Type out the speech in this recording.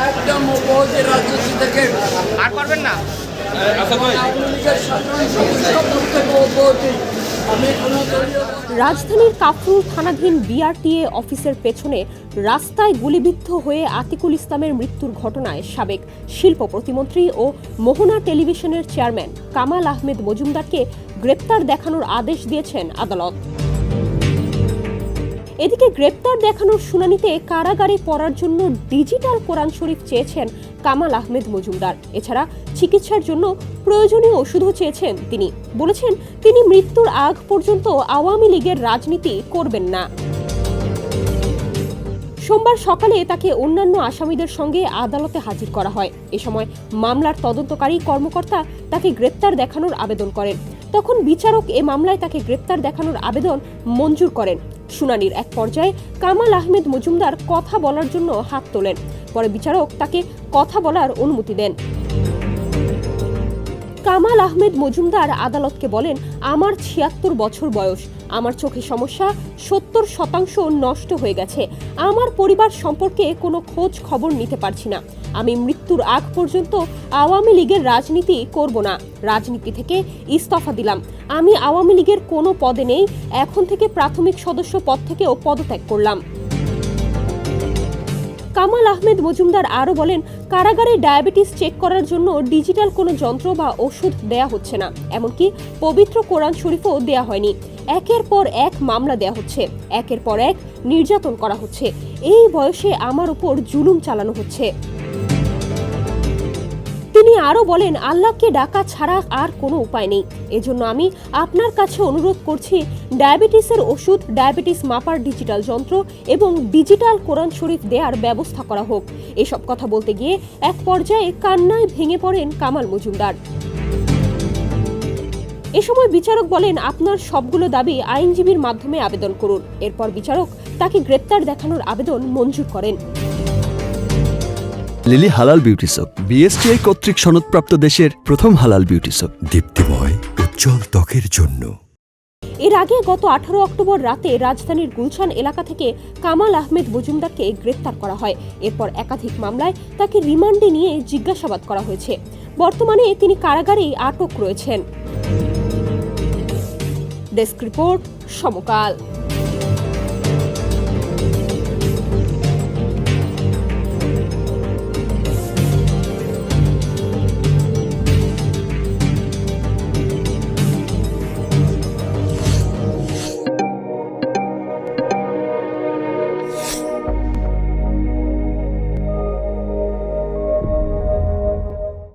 একদম রাজনীতি থেকে আর পারবেন না? দলীয় রাজধানীর কাফরুল থানাধীন বিআরটিএ অফিসের পেছনে রাস্তায় গুলিবিদ্ধ হয়ে আতিকুল ইসলামের মৃত্যুর ঘটনায় সাবেক শিল্প প্রতিমন্ত্রী ও মোহনা টেলিভিশনের চেয়ারম্যান কামাল আহমেদ মজুমদারকে গ্রেপ্তার দেখানোর আদেশ দিয়েছেন আদালত। এদিকে গ্রেপ্তার দেখানোর শুনানিতে কারাগারে পড়ার জন্য ডিজিটাল কোরআন শরীফ চেয়েছেন কামাল আহমেদ মজুমদার। এছাড়া চিকিৎসার জন্য প্রয়োজনীয় ওষুধও চেয়েছেন তিনি। বলেছেন, তিনি মৃত্যুর আগ পর্যন্ত আওয়ামী লীগের রাজনীতি করবেন না। সোমবার সকালে তাকে অন্যান্য আসামিদের সঙ্গে আদালতে হাজির করা হয়। এ সময় মামলার তদন্তকারী কর্মকর্তা তাকে গ্রেপ্তার দেখানোর আবেদন করেন। তখন বিচারক এ মামলায় তাকে গ্রেপ্তার দেখানোর আবেদন মঞ্জুর করেন। শুনানির এক পর্যায়ে কামাল আহমেদ মজুমদার কথা বলার জন্য হাত তোলেন। পরে বিচারক তাকে কথা বলার অনুমতি দেন। কামাল আহমেদ মজুমদার আদালতকে বলেন, আমার ছিয়াত্তর বছর বয়স। আমার চোখে সমস্যা সত্তর শতাংশ নষ্ট হয়ে গেছে। আমার পরিবার সম্পর্কে কোনো খোঁজ খবর নিতে পারছি না। আমি মৃত্যুর আগ পর্যন্ত আওয়ামী লীগের রাজনীতি করব না। রাজনীতি থেকে ইস্তফা দিলাম। আমি আওয়ামী লীগের কোনো পদে নেই। এখন থেকে প্রাথমিক সদস্য পদ থেকেও পদত্যাগ করলাম। কামাল আহমেদ মজুমদার আরও বলেন কারাগারে ডায়াবেটিস চেক করার জন্য ডিজিটাল কোনো যন্ত্র বা ওষুধ দেয়া হচ্ছে না। এমনকি পবিত্র কোরআন শরীফও দেয়া হয়নি। একের পর এক মামলা দেয়া হচ্ছে। একের পর এক নির্যাতন করা হচ্ছে। এই বয়সে আমার উপর জুলুম চালানো হচ্ছে। আরও বলেন, আল্লাহকে ডাকা ছাড়া আর কোনো উপায় নেই। এজন্য আমি আপনার কাছে অনুরোধ করছি, ডায়াবেটিসের ওষুধ, ডায়াবেটিস মাপার ডিজিটাল যন্ত্র এবং ডিজিটাল কোরআন শরীফ দেওয়ার ব্যবস্থা করা হোক। এসব কথা বলতে গিয়ে এক পর্যায়ে কান্নায় ভেঙে পড়েন কামাল মজুমদার। এ সময় বিচারক বলেন, আপনার সবগুলো দাবি আইনজীবীর মাধ্যমে আবেদন করুন। এরপর বিচারক তাকে গ্রেপ্তার দেখানোর আবেদন মঞ্জুর করেন। লিলি হালাল বিউটি সোপ বিএসটিআই কর্তৃক সনদপ্রাপ্ত দেশের প্রথম হালাল বিউটি সোপ দীপ্তিময় উজ্জ্বল ত্বকের জন্য। এর আগে গত আঠারো অক্টোবর রাতে রাজধানীর গুলশান এলাকা থেকে কামাল আহমেদ মজুমদারকে গ্রেপ্তার করা হয়। এরপর একাধিক মামলায় তাকে রিমান্ডে নিয়ে জিজ্ঞাসাবাদ করা হয়েছে। বর্তমানে তিনি কারাগারেই আটক রয়েছেন। Desk report Samakal.